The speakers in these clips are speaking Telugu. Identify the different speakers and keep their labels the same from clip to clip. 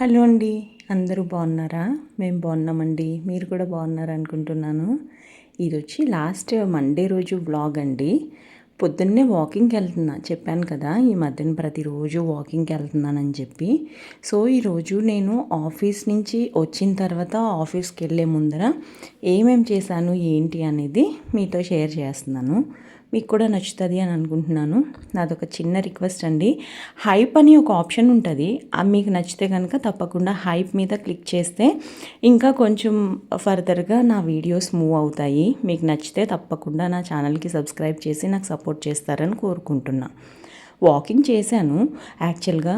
Speaker 1: హలో అండి అందరూ బాగున్నారా? మేము బాగున్నామండి మీరు కూడా బాగున్నారు అనుకుంటున్నాను. ఇది వచ్చి లాస్ట్ మండే రోజు బ్లాగ్ అండి. పొద్దున్నే వాకింగ్కి వెళ్తున్నా చెప్పాను కదా ఈ మధ్యన ప్రతిరోజు వాకింగ్కి వెళ్తున్నానని చెప్పి. సో ఈరోజు నేను ఆఫీస్ నుంచి వచ్చిన తర్వాత ఆఫీస్కి వెళ్ళే ముందర ఏమేం చేశాను ఏంటి అనేది మీతో షేర్ చేస్తున్నాను. మీకు కూడా నచ్చుతుంది అని అనుకుంటున్నాను. నాదొక చిన్న రిక్వెస్ట్ అండి. హైప్ అని ఒక ఆప్షన్ ఉంటుంది. మీకు నచ్చితే కనుక తప్పకుండా హైప్ మీద క్లిక్ చేస్తే ఇంకా కొంచెం ఫర్దర్గా నా వీడియోస్ మూవ్ అవుతాయి. మీకు నచ్చితే తప్పకుండా నా ఛానల్కి సబ్స్క్రైబ్ చేసి నాకు సపోర్ట్ చేస్తారని కోరుకుంటున్నా. వాకింగ్ చేశాను. యాక్చువల్గా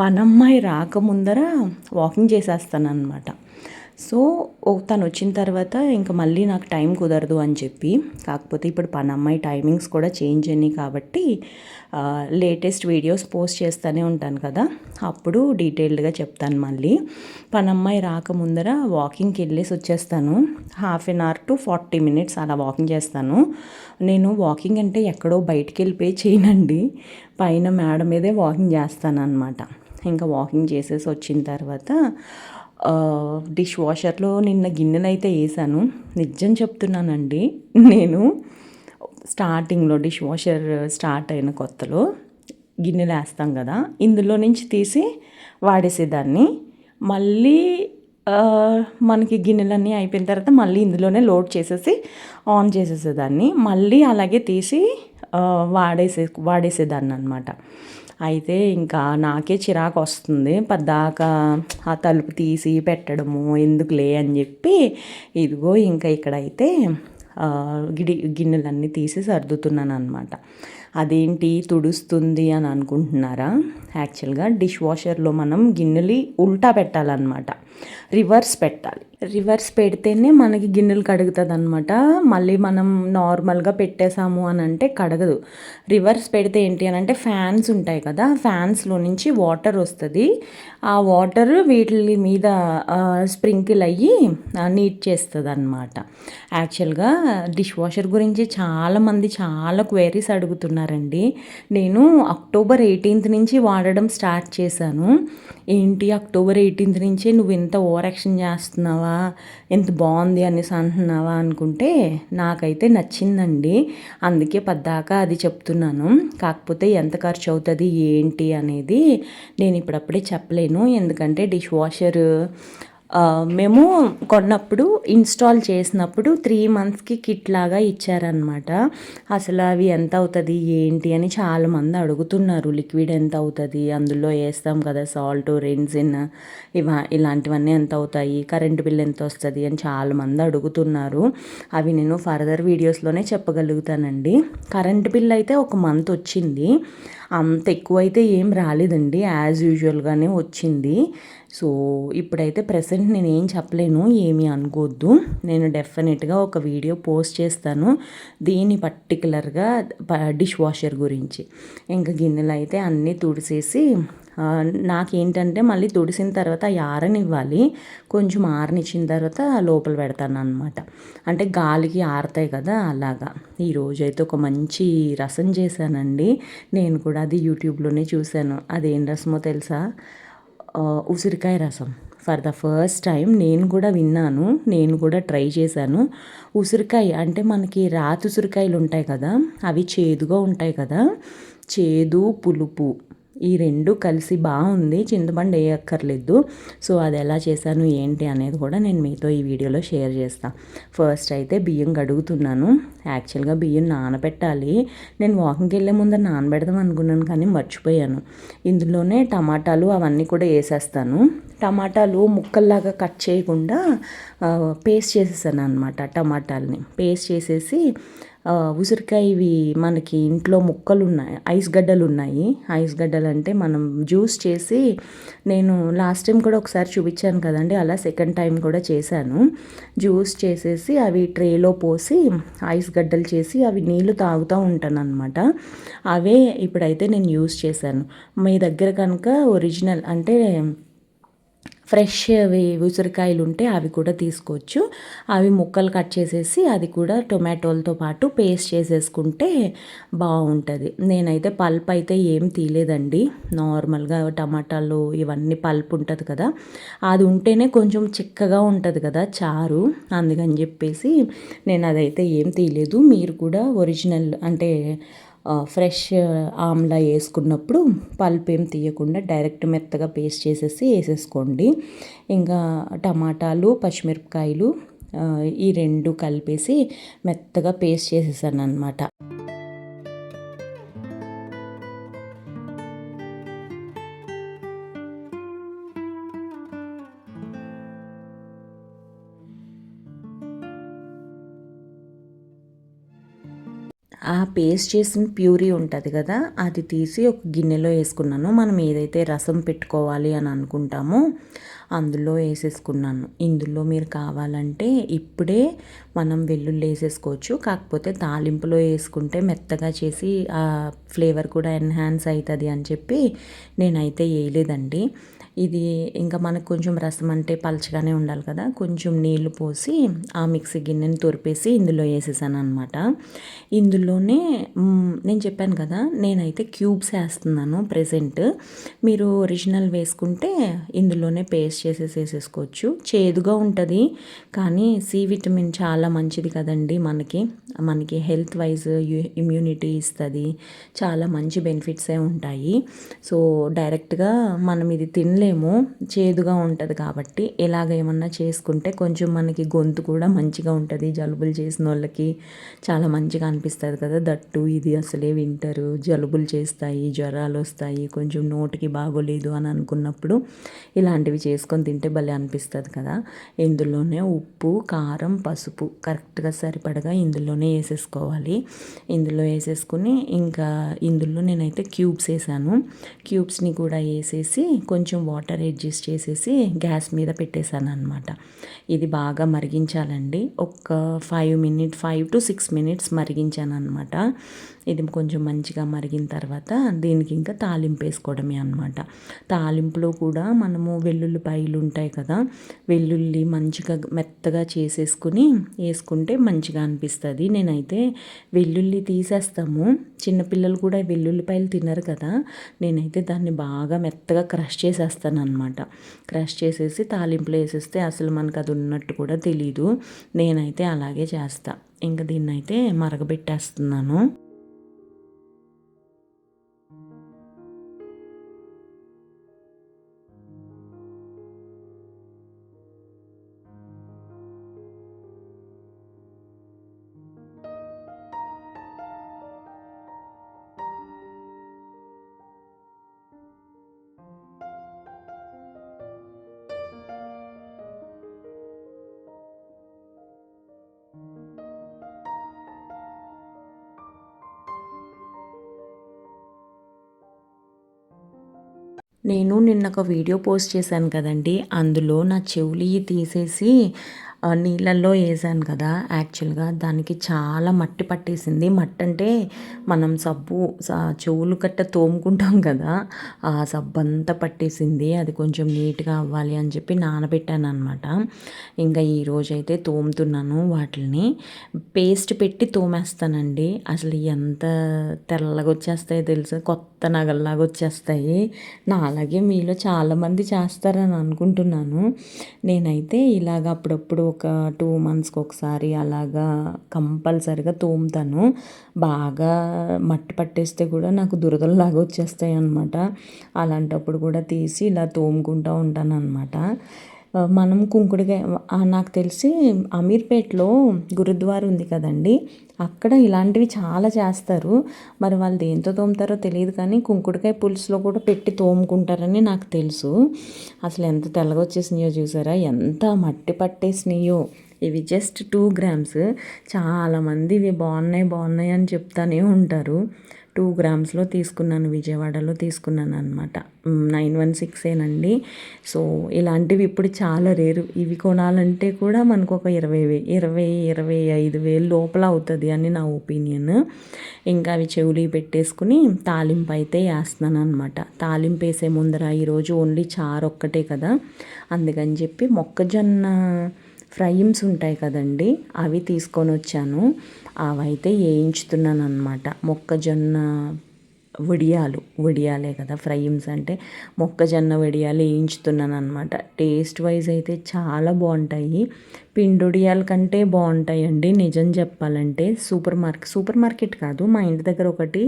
Speaker 1: పనమ్మాయి రాకముందర వాకింగ్ చేసేస్తాను అనమాట సో తను వచ్చిన తర్వాత ఇంకా మళ్ళీ నాకు టైం కుదరదు అని చెప్పి కాకపోతే ఇప్పుడు పని అమ్మాయి టైమింగ్స్ కూడా చేంజ్ అయినాయి కాబట్టి లేటెస్ట్ వీడియోస్ పోస్ట్ చేస్తూనే ఉంటాను కదా. అప్పుడు డీటెయిల్డ్గా చెప్తాను మళ్ళీ. పనమ్మాయి రాకముందర వాకింగ్కి వెళ్ళేసి వచ్చేస్తాను. Half an hour to forty minutes అలా వాకింగ్ చేస్తాను. నేను వాకింగ్ అంటే ఎక్కడో బయటికి వెళ్ళిపోయి చేయనండి. పైన మేడ మీదే వాకింగ్ చేస్తాను అనమాట ఇంకా వాకింగ్ చేసేసి వచ్చిన తర్వాత డిష్ వాషర్లో నిన్న గిన్నెలు అయితే వేసాను నిజం చెప్తున్నానండి. నేను స్టార్టింగ్లో డిష్ వాషర్ స్టార్ట్ అయిన కొత్తలో గిన్నెలు వేస్తాం కదా ఇందులో నుంచి తీసి వాడేసేదాన్ని. మళ్ళీ మనకి గిన్నెలన్నీ అయిపోయిన తర్వాత మళ్ళీ ఇందులోనే లోడ్ చేసేసి ఆన్ చేసేసేదాన్ని. మళ్ళీ అలాగే తీసి వాడేసే వాడేసేదాన్ని అనమాట అయితే ఇంకా నాకే చిరాకు వస్తుంది పద్దాకా ఆ తలుపు తీసి పెట్టడము ఎందుకులే అని చెప్పి ఇదిగో ఇంకా ఇక్కడైతే గిడి గిన్నెలన్నీ తీసి సర్దుతున్నాను అనమాట అదేంటి తుడుస్తుంది అని అనుకుంటున్నారా? యాక్చువల్గా డిష్ వాషర్లో మనం గిన్నెలు ఉల్టా పెట్టాలన్నమాట. రివర్స్ పెట్టాలి. రివర్స్ పెడితేనే మనకి గిన్నెలు కడుగుతుంది అనమాట మళ్ళీ మనం నార్మల్గా పెట్టేసాము అని అంటే కడగదు. రివర్స్ పెడితే ఏంటి అని అంటే ఫ్యాన్స్ ఉంటాయి కదా ఫ్యాన్స్లో నుంచి వాటర్ వస్తుంది. ఆ వాటర్ వీటి మీద స్ప్రింకిల్ అయ్యి నీట్ చేస్తుంది అనమాట యాక్చువల్గా డిష్ వాషర్ గురించి చాలామంది చాలా క్వైరీస్ అడుగుతున్నారండి. నేను అక్టోబర్ ఎయిటీన్త్ నుంచి వాడడం స్టార్ట్ చేశాను. ఏంటి అక్టోబర్ ఎయిటీన్త్ నుంచే నువ్వు ఎంత ఓవర్ యాక్షన్ చేస్తున్నావా? ఎంత బాగుంది అనేసి అంటున్నావా అనుకుంటే నాకైతే నచ్చిందండి. అందుకే పద్దాకా అది చెప్తున్నాను. కాకపోతే ఎంత ఖర్చు అవుతుంది ఏంటి అనేది నేను ఇప్పుడప్పుడే చెప్పలేను. ఎందుకంటే డిష్ వాషర్ మేము కొన్నప్పుడు ఇన్స్టాల్ చేసినప్పుడు త్రీ మంత్స్కి కిట్ లాగా ఇచ్చారనమాట అసలు అవి ఎంత అవుతుంది ఏంటి అని చాలామంది అడుగుతున్నారు. లిక్విడ్ ఎంత అవుతుంది అందులో వేస్తాం కదా సాల్ట్ రెన్సిన్ ఇవ ఇలాంటివన్నీ ఎంత అవుతాయి కరెంటు బిల్ ఎంత వస్తుంది అని చాలామంది అడుగుతున్నారు. అవి నేను ఫర్దర్ వీడియోస్లోనే చెప్పగలుగుతానండి. కరెంటు బిల్ అయితే ఒక మంత్ వచ్చింది. అంత ఎక్కువైతే ఏం రాలేదండి యాజ్ యూజువల్గానే వచ్చింది. సో ఇప్పుడైతే ప్రజెంట్ నేను ఏం చెప్పలేను ఏమీ అనుకోవద్దు నేను డెఫినెట్గా ఒక వీడియో పోస్ట్ చేస్తాను. దీని పర్టికులర్గా డిష్ వాషర్ గురించి. ఇంకా గిన్నెలు అయితే అన్నీ తుడిసేసి నాకేంటంటే మళ్ళీ తుడిసిన తర్వాత ఆరనివ్వాలి కొంచెం ఆరనిచ్చిన తర్వాత లోపల పెడతాను అనమాట అంటే గాలికి ఆరుతాయి కదా అలాగా. ఈరోజు అయితే ఒక మంచి రసం చేశానండి. నేను కూడా అది యూట్యూబ్లోనే చూశాను. అదేం రసమో తెలుసా? ఉసిరికాయ రసం. ఫర్ ద ఫస్ట్ టైం నేను కూడా విన్నాను. నేను కూడా ట్రై చేశాను. ఉసిరికాయ అంటే మనకి రాతి ఉసిరికాయలు ఉంటాయి కదా అవి చేదుగా ఉంటాయి కదా. చేదు పులుపు. ఈ రెండు కలిసి బాగుంది చింతపండు వేయక్కర్లేదు. సో అది ఎలా చేశాను ఏంటి అనేది కూడా నేను మీతో ఈ వీడియోలో షేర్ చేస్తాను ఫస్ట్ అయితే బియ్యం కడుగుతున్నాను. యాక్చువల్గా బియ్యం నానబెట్టాలి. నేను వాకింగ్కి వెళ్ళే ముందర నానబెడదాం అనుకున్నాను కానీ మర్చిపోయాను. ఇందులోనే టమాటాలు అవన్నీ కూడా వేసేస్తాను. టమాటాలు ముక్కల్లాగా కట్ చేయకుండా పేస్ట్ చేసేసాను అనమాట టమాటాలని. పేస్ట్ చేసేసి ఉసిరికాయ ఇవి మనకి ఇంట్లో ముక్కలు ఉన్నాయి ఐస్ గడ్డలు ఉన్నాయి ఐస్ గడ్డలు అంటే మనం జ్యూస్ చేసి నేను లాస్ట్ టైం కూడా ఒకసారి చూపించాను కదండి అలా సెకండ్ టైం కూడా చేశాను. జ్యూస్ చేసేసి అవి ట్రేలో పోసి ఐస్ గడ్డలు చేసి అవి నీళ్ళు తాగుతూ ఉంటాను అనమాట అవే ఇప్పుడైతే నేను యూస్ చేశాను. మీ దగ్గర కనుక ఒరిజినల్ అంటే ఫ్రెష్ అవి ఉసిరికాయలు ఉంటే అవి కూడా తీసుకోవచ్చు. అవి ముక్కలు కట్ చేసేసి అది కూడా టొమాటోలతో పాటు పేస్ట్ చేసేసుకుంటే బాగుంటుంది. నేనైతే పల్ప్ అయితే ఏం తీయలేదండి. నార్మల్గా టమాటాలు ఇవన్నీ పల్ప్ ఉంటుంది కదా అది ఉంటేనే కొంచెం చిక్కగా ఉంటుంది కదా చారు. అందుకని చెప్పేసి నేను అదైతే ఏం తీయలేదు. మీరు కూడా ఒరిజినల్ అంటే ఫ్రెష్ ఆమ్లా వేసుకున్నప్పుడు పల్ప్ ఏం తీయకుండా డైరెక్ట్ మెత్తగా పేస్ట్ చేసేసి వేసేసుకోండి. ఇంకా టమాటాలు పచ్చిమిరపకాయలు ఈ రెండు కలిపేసి మెత్తగా పేస్ట్ చేసేసాను అనమాట పేస్ట్ చేసిన ప్యూరీ ఉంటుంది కదా అది తీసి ఒక గిన్నెలో వేసుకున్నాను. మనం ఏదైతే రసం పెట్టుకోవాలి అని అనుకుంటామో అందులో వేసేసుకున్నాను. ఇందులో మీరు కావాలంటే ఇప్పుడే మనం వెల్లుల్లి వేసేసుకోవచ్చు. కాకపోతే తాలింపులో వేసుకుంటే మెత్తగా చేసి ఆ ఫ్లేవర్ కూడా ఎన్హాన్స్ అవుతుంది అని చెప్పి నేనైతే వేయలేదండి. ఇది ఇంకా మనకు కొంచెం రసం అంటే పలచగానే ఉండాలి కదా. కొంచెం నీళ్ళు పోసి ఆ మిక్సీ గిన్నెని తొరిపేసి ఇందులో వేసేసాను అనమాట ఇందులోనే నేను చెప్పాను కదా నేనైతే క్యూబ్స్ వేస్తున్నాను ప్రెసెంట్. మీరు ఒరిజినల్ వేసుకుంటే ఇందులోనే పేస్ట్ చేసేసి వేసేసుకోవచ్చు. చేదుగా ఉంటుంది కానీ సి విటమిన్ చాలా మంచిది కదండి మనకి. మనకి హెల్త్ వైజ్ ఇమ్యూనిటీ ఇస్తుంది. చాలా మంచి బెనిఫిట్సే ఉంటాయి. సో డైరెక్ట్గా మనం ఇది తినలే ఏమో చేదుగా ఉంటుంది కాబట్టి ఇలాగ ఏమన్నా చేసుకుంటే కొంచెం మనకి గొంతు కూడా మంచిగా ఉంటుంది. జలుబులు చేసిన వాళ్ళకి చాలా మంచిగా అనిపిస్తుంది కదా. దట్టు ఇది అసలే వింటారు. జలుబులు చేస్తాయి జ్వరాలు వస్తాయి కొంచెం నోటికి బాగోలేదు అని అనుకున్నప్పుడు ఇలాంటివి చేసుకొని తింటే భలే అనిపిస్తుంది కదా. ఇందులోనే ఉప్పు కారం పసుపు కరెక్ట్గా సరిపడగా ఇందులోనే వేసేసుకోవాలి. ఇందులో వేసేసుకుని ఇంకా ఇందులో నేనైతే క్యూబ్స్ వేసాను. క్యూబ్స్ని కూడా వేసేసి కొంచెం వాటర్ వాటర్ అడ్జస్ట్ చేసేసి గ్యాస్ మీద పెట్టేశాను అనమాట ఇది బాగా మరిగించాలండి. ఒక five minute five to six minutes మరిగించాను అనమాట ఇది కొంచెం మంచిగా మరిగిన తర్వాత దీనికి ఇంకా తాలింపు వేసుకోవడమే అనమాట తాలింపులో కూడా మనము వెల్లుల్లిపాయలు ఉంటాయి కదా వెల్లుల్లి మంచిగా మెత్తగా చేసేసుకుని వేసుకుంటే మంచిగా అనిపిస్తుంది. నేనైతే వెల్లుల్లి తీసేస్తాము. చిన్నపిల్లలు కూడా వెల్లుల్లిపాయలు తినరు కదా నేనైతే దాన్ని బాగా మెత్తగా క్రష్ చేసేస్తాను అనమాట క్రష్ చేసేసి తాలింపులో వేసేస్తే అసలు మనకు అది ఉన్నట్టు కూడా తెలీదు. నేనైతే అలాగే చేస్తా. ఇంకా దీన్నైతే మరగబెట్టేస్తున్నాను. నేను నిన్న ఒక వీడియో పోస్ట్ చేశాను కదండి. అందులో నా చెవులు తీసేసి నీళ్ళల్లో వేసాను కదా యాక్చువల్గా దానికి చాలా మట్టి పట్టేసింది. మట్టి అంటే మనం సబ్బు చెవులు కట్ట తోముకుంటాం కదా ఆ సబ్బు అంతా పట్టేసింది. అది కొంచెం నీట్గా అవ్వాలి అని చెప్పి నానబెట్టాను అనమాట ఇంకా ఈరోజు అయితే తోముతున్నాను వాటిని పేస్ట్ పెట్టి తోమేస్తానండి. అసలు ఎంత తెల్లగా వచ్చేస్తాయో తెలుసు? కొత్త నగల్లాగా వచ్చేస్తాయి. నా అలాగే మీలో చాలామంది చేస్తారని అనుకుంటున్నాను. నేనైతే ఇలాగ అప్పుడప్పుడు ఒక టూ మంత్స్కి ఒకసారి అలాగా కంపల్సరిగా తోముతాను. బాగా మట్టి పట్టేస్తే కూడా నాకు దురదలాగా వచ్చేస్తాయి అనమాట అలాంటప్పుడు కూడా తీసి ఇలా తోముకుంటూ ఉంటాను అనమాట మనం కుంకుడుకాయ నాకు తెలిసి అమీర్పేట్లో గురుద్వార ఉంది కదండి. అక్కడ ఇలాంటివి చాలా చేస్తారు. మరి వాళ్ళు దేంతో తోముతారో తెలియదు కానీ కుంకుడుకాయ పులుసులో కూడా పెట్టి తోముకుంటారని నాకు తెలుసు. అసలు ఎంత తెల్లగొచ్చేసినాయో చూసారా? ఎంత మట్టి పట్టేసినాయో. ఇవి జస్ట్ టూ గ్రామ్స్. చాలామంది ఇవి బాగున్నాయి బాగున్నాయి అని చెప్తానే ఉంటారు. టూ గ్రామ్స్లో తీసుకున్నాను విజయవాడలో తీసుకున్నాను అనమాట నైన్ వన్ సిక్సేనండి. సో ఇలాంటివి ఇప్పుడు చాలా రేరు. ఇవి కొనాలంటే కూడా మనకు ఒక ఇరవై వే ఇరవై ఇరవై ఐదు వేలు లోపల అవుతుంది అని నా ఒపీనియన్. ఇంకా అవి చెవులు పెట్టేసుకుని తాలింపు అయితే వేస్తున్నాను అనమాట తాలింపు వేసే ముందర ఈరోజు ఓన్లీ చారు ఒక్కటే కదా. అందుకని చెప్పి మొక్కజొన్న ఫ్రైమ్స్ ఉంటాయి కదండి అవి తీసుకొని వచ్చాను. అవైతే వేయించుతున్నాను అనమాట మొక్కజొన్న వడియాలు వడియాలే కదా ఫ్రైమ్స్ అంటే మొక్కజొన్న వడియాలు వేయించుతున్నాను అనమాట టేస్ట్ వైజ్ అయితే చాలా బాగుంటాయి. పిండొడియాల కంటే బాగుంటాయండి. నిజం చెప్పాలంటే సూపర్ మార్కెట్ సూపర్ మార్కెట్ కాదు. మా ఇంటి దగ్గర ఒకటి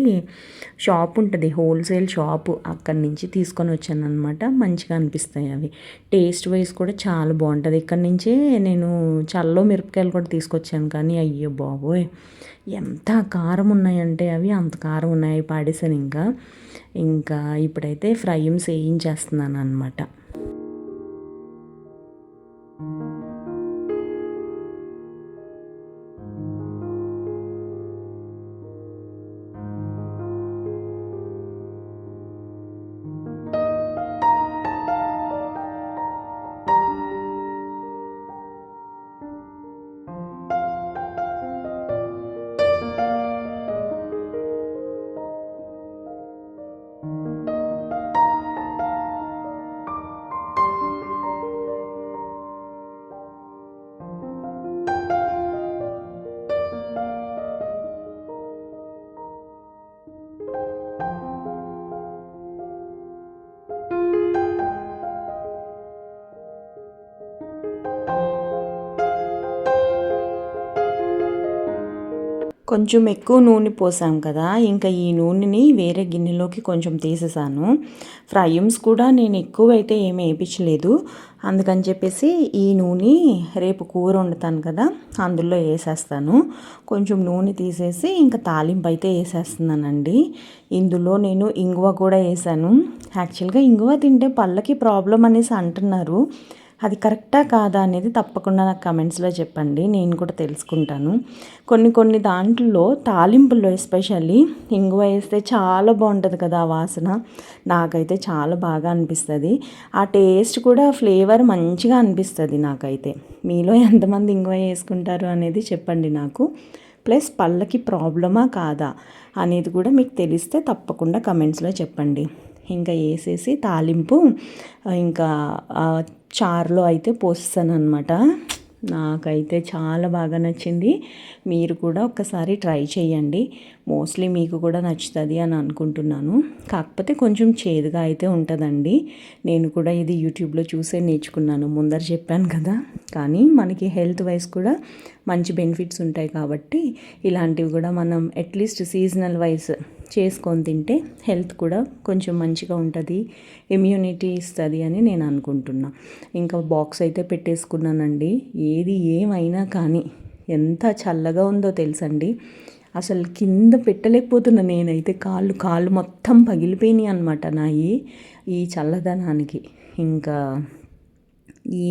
Speaker 1: షాప్ ఉంటుంది. హోల్సేల్ షాపు అక్కడి నుంచి తీసుకొని వచ్చాను అనమాట మంచిగా అనిపిస్తాయి అవి. టేస్ట్ వైజ్ కూడా చాలా బాగుంటుంది. ఇక్కడి నుంచే నేను చల్లో మిరపకాయలు కూడా తీసుకొచ్చాను కానీ అయ్యో బాబోయ్! ఎంత కారం ఉన్నాయంటే అవి. అంత కారం ఉన్నాయి. పాడేసాను ఇంకా. ఇంకా ఇప్పుడైతే ఫ్రైమ్స్ వేయించేస్తున్నాను అనమాట కొంచెం ఎక్కువ నూనె పోసాం కదా ఇంకా ఈ నూనెని వేరే గిన్నెలోకి కొంచెం తీసేసాను. ఫ్రైమ్స్ కూడా నేను ఎక్కువ అయితే ఏమీ వేయించలేదు. అందుకని చెప్పేసి ఈ నూనె రేపు కూర వండుతాను కదా అందులో వేసేస్తాను. కొంచెం నూనె తీసేసి ఇంకా తాలింపు అయితే వేసేస్తున్నానండి. ఇందులో నేను ఇంగువ కూడా వేసాను. యాక్చువల్గా ఇంగువ తింటే పళ్ళకి ప్రాబ్లం అనేసి అంటున్నారు. అది కరెక్టా కాదా అనేది తప్పకుండా నాకు కమెంట్స్లో చెప్పండి. నేను కూడా తెలుసుకుంటాను. కొన్ని కొన్ని దాంట్లో తాలింపుల్లో ఎస్పెషల్లీ ఇంగువ వేస్తే చాలా బాగుంటుంది కదా ఆ వాసన. నాకైతే చాలా బాగా అనిపిస్తుంది. ఆ టేస్ట్ కూడా ఫ్లేవర్ మంచిగా అనిపిస్తుంది నాకైతే. మీలో ఎంతమంది ఇంగువ వేసుకుంటారు అనేది చెప్పండి నాకు. ప్లస్ పళ్ళకి ప్రాబ్లమా కాదా అనేది కూడా మీకు తెలిస్తే తప్పకుండా కమెంట్స్లో చెప్పండి. ఇంకా వేసేసి తాలింపు ఇంకా చారులో అయితే పోస్తాను అనమాట నాకైతే చాలా బాగా నచ్చింది. మీరు కూడా ఒక్కసారి ట్రై చేయండి. మోస్ట్లీ మీకు కూడా నచ్చుతుంది అని అనుకుంటున్నాను. కాకపోతే కొంచెం చేదుగా అయితే ఉంటుందండి. నేను కూడా ఇది యూట్యూబ్లో చూసే నేర్చుకున్నాను. ముందర చెప్పాను కదా. కానీ మనకి హెల్త్ వైజ్ కూడా మంచి బెనిఫిట్స్ ఉంటాయి కాబట్టి ఇలాంటివి కూడా మనం అట్లీస్ట్ సీజనల్ వైజ్ చేసుకొని తింటే హెల్త్ కూడా కొంచెం మంచిగా ఉంటుంది ఇమ్యూనిటీ ఇస్తుంది అని నేను అనుకుంటున్నా. ఇంకా బాక్స్ అయితే పెట్టేసుకున్నానండి. ఏది ఏమైనా కానీ ఎంత చల్లగా ఉందో తెలుసండి. అసలు కింద పెట్టలేకపోతున్నా నేనైతే. కాళ్ళు కాళ్ళు మొత్తం పగిలిపోయినాయి అనమాట నాయి ఈ చల్లదనానికి. ఇంకా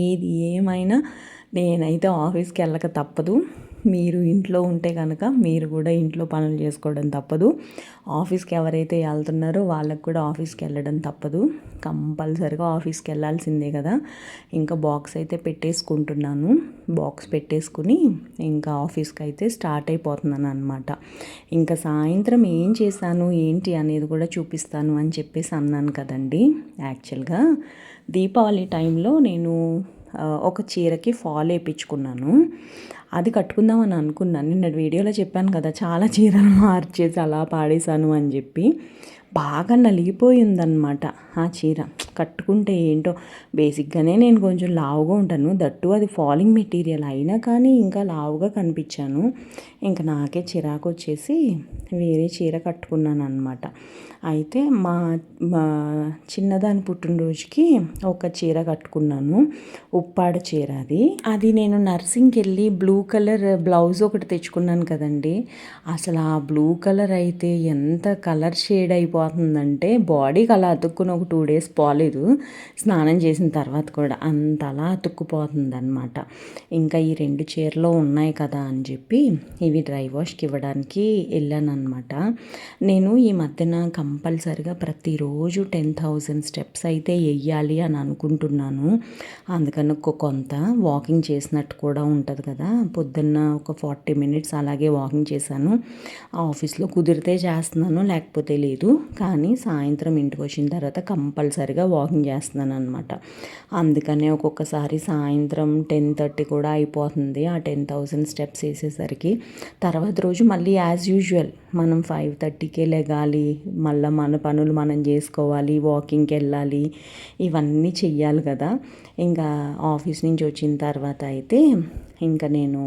Speaker 1: ఏది ఏమైనా నేనైతే ఆఫీస్కి వెళ్ళక తప్పదు. మీరు ఇంట్లో ఉంటే కనుక మీరు కూడా ఇంట్లో పనులు చేసుకోవడం తప్పదు. ఆఫీస్కి ఎవరైతే వెళ్తున్నారో వాళ్ళకు కూడా ఆఫీస్కి వెళ్ళడం తప్పదు. కంపల్సరిగా ఆఫీస్కి వెళ్ళాల్సిందే కదా. ఇంకా బాక్స్ అయితే పెట్టేసుకుంటున్నాను. బాక్స్ పెట్టేసుకుని ఇంకా ఆఫీస్కి అయితే స్టార్ట్ అయిపోతున్నాను అనమాట ఇంకా సాయంత్రం ఏం చేశాను ఏంటి అనేది కూడా చూపిస్తాను అని చెప్పేసి అన్నాను కదండి. యాక్చువల్గా దీపావళి టైంలో నేను ఒక చీరకి ఫాల్ వేయించుకున్నాను అది కట్టుకుందామని అనుకున్నాను నిన్న వీడియోలో చెప్పాను కదా చాలా చీరలు మార్చేసి అలా పాడేశాను అని చెప్పి. బాగా నలిగిపోయిందనమాట ఆ చీర. కట్టుకుంటే ఏంటో బేసిక్గానే నేను కొంచెం లావుగా ఉంటాను. దట్టు అది ఫాలింగ్ మెటీరియల్ అయినా కానీ ఇంకా లావుగా కనిపించాను. ఇంకా నాకే చిరాకు వచ్చేసి వేరే చీర కట్టుకున్నాను అనమాట అయితే మా మా చిన్నదాని పుట్టినరోజుకి ఒక చీర కట్టుకున్నాను. ఉప్పాడ చీర అది. అది నేను నర్సింగ్కి వెళ్ళి బ్లూ కలర్ బ్లౌజ్ ఒకటి తెచ్చుకున్నాను కదండి. అసలు ఆ బ్లూ కలర్ అయితే ఎంత కలర్ షేడ్ అయిపోతుందంటే బాడీకి అలా అతుక్కుని ఒక టూ డేస్ పోలేదు. స్నానం చేసిన తర్వాత కూడా అంత అలా అతుక్కుపోతుంది అనమాట ఇంకా ఈ రెండు చీరలు ఉన్నాయి కదా అని చెప్పి ఇవి డ్రై వాష్కి ఇవ్వడానికి వెళ్ళాను అనమాట నేను ఈ మధ్యన కంపల్సరిగా ప్రతిరోజు టెన్ థౌజండ్ స్టెప్స్ అయితే వెయ్యాలి అని అనుకుంటున్నాను. అందుకని ఒక కొంత వాకింగ్ చేసినట్టు కూడా ఉంటుంది కదా. పొద్దున్న ఒక ఫార్టీ మినిట్స్ అలాగే వాకింగ్ చేశాను. ఆఫీస్లో కుదిరితే చేస్తున్నాను లేకపోతే లేదు. కానీ సాయంత్రం ఇంటికి వచ్చిన తర్వాత కంపల్సరిగా వాకింగ్ చేస్తున్నాను అనమాట అందుకనే ఒక్కొక్కసారి సాయంత్రం టెన్ థర్టీ కూడా అయిపోతుంది ఆ టెన్ థౌజండ్ స్టెప్స్ వేసేసరికి. తర్వాత రోజు మళ్ళీ యాజ్ యూజువల్ మనం ఫైవ్ థర్టీకే లెగాలి మళ్ళీ మన పనులు మనం చేసుకోవాలి వాకింగ్కి వెళ్ళాలి ఇవన్నీ చెయ్యాలి కదా. ఇంకా ఆఫీస్ నుంచి వచ్చిన తర్వాత అయితే ఇంకా నేను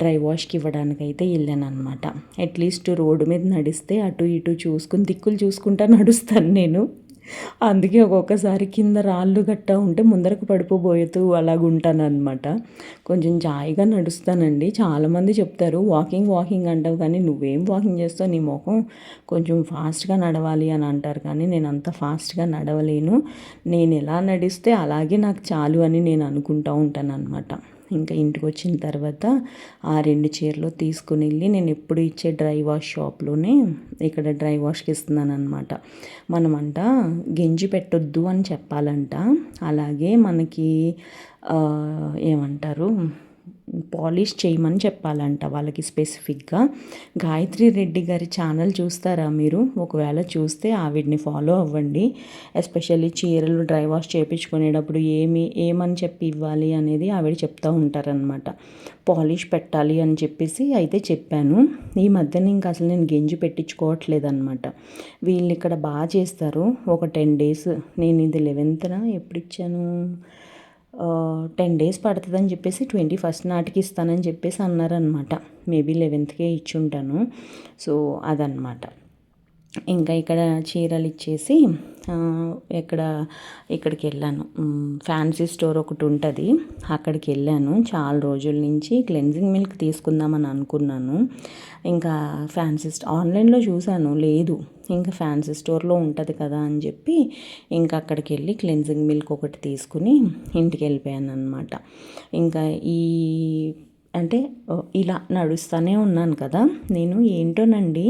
Speaker 1: డ్రై వాష్కి ఇవ్వడానికి అయితే వెళ్ళాను అనమాట అట్లీస్ట్ రోడ్డు మీద నడిస్తే అటు ఇటు చూసుకుని దిక్కులు చూసుకుంటా నడుస్తాను నేను. అందుకే ఒక్కొక్కసారి కింద రాళ్ళు గట్ట ఉంటే ముందరకు పడిపోబోయేతూ అలాగుంటానమాట కొంచెం జాయిగా నడుస్తానండి. చాలామంది చెప్తారు వాకింగ్ వాకింగ్ అంటావు కానీ నువ్వేం వాకింగ్ చేస్తావు? నీ ముఖం కొంచెం ఫాస్ట్గా నడవాలి అని అంటారు కానీ నేను అంత ఫాస్ట్గా నడవలేను. నేను ఎలా నడిస్తే అలాగే నాకు చాలు అని నేను అనుకుంటూ ఉంటాను అనమాట ఇంకా ఇంటికి వచ్చిన తర్వాత ఆ రెండు చీరలు తీసుకుని వెళ్ళి నేను ఎప్పుడు ఇచ్చే డ్రై వాష్ షాప్లోనే ఇక్కడ డ్రై వాష్కి ఇస్తున్నాను అనమాట మనమంట గెంజి పెట్టొద్దు అని చెప్పాలంట. అలాగే మనకి ఏమంటారు? పాలిష్ చేయమని చెప్పాలంట వాళ్ళకి స్పెసిఫిక్గా. గాయత్రి రెడ్డి గారి ఛానల్ చూస్తారా మీరు? ఒకవేళ చూస్తే ఆవిడ్ని ఫాలో అవ్వండి. ఎస్పెషల్లీ చీరలు డ్రై వాష్ చేయించుకునేటప్పుడు ఏమి ఏమని చెప్పి ఇవ్వాలి అనేది ఆవిడ చెప్తూ ఉంటారనమాట పాలిష్ పెట్టాలి అని చెప్పేసి అయితే చెప్పాను. ఈ మధ్యన ఇంకా అసలు నేను గెంజి పెట్టించుకోవట్లేదు అనమాట వీళ్ళు ఇక్కడ బాగా చేస్తారు. ఒక టెన్ డేస్. నేను ఇది లెవెన్త్న? ఎప్పుడు ఇచ్చాను? టెన్ డేస్ పడుతుందని చెప్పేసి ట్వంటీ ఫస్ట్ నాటికి ఇస్తానని చెప్పేసి అన్నారనమాట మేబీ లెవెన్త్కే ఇచ్చి ఉంటాను సో అదనమాట ఇంకా ఇక్కడ చీరలు ఇచ్చేసి ఇక్కడ ఇక్కడికి వెళ్ళాను. ఫ్యాన్సీ స్టోర్ ఒకటి ఉంటుంది. అక్కడికి వెళ్ళాను. చాలా రోజుల నుంచి క్లెన్జింగ్ మిల్క్ తీసుకుందామని అనుకున్నాను. ఇంకా ఫ్యాన్సీ ఆన్లైన్లో చూశాను. లేదు. ఇంకా ఫ్యాన్సీ స్టోర్లో ఉంటుంది కదా అని చెప్పి ఇంకా అక్కడికి వెళ్ళి క్లెన్జింగ్ మిల్క్ ఒకటి తీసుకుని ఇంటికి వెళ్ళిపోయాను అనమాట ఇంకా ఈ అంటే ఇలా నడుస్తూనే ఉన్నాను కదా. నేను ఏంటోనండి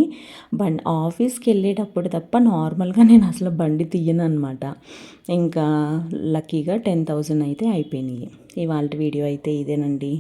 Speaker 1: బండి ఆఫీస్కి వెళ్ళేటప్పుడు తప్ప నార్మల్గా నేను అసలు బండి తీయను అనమాట ఇంకా లక్కీగా టెన్ థౌజండ్ అయితే అయిపోయినాయి. ఇవాళ వీడియో అయితే ఇదేనండి.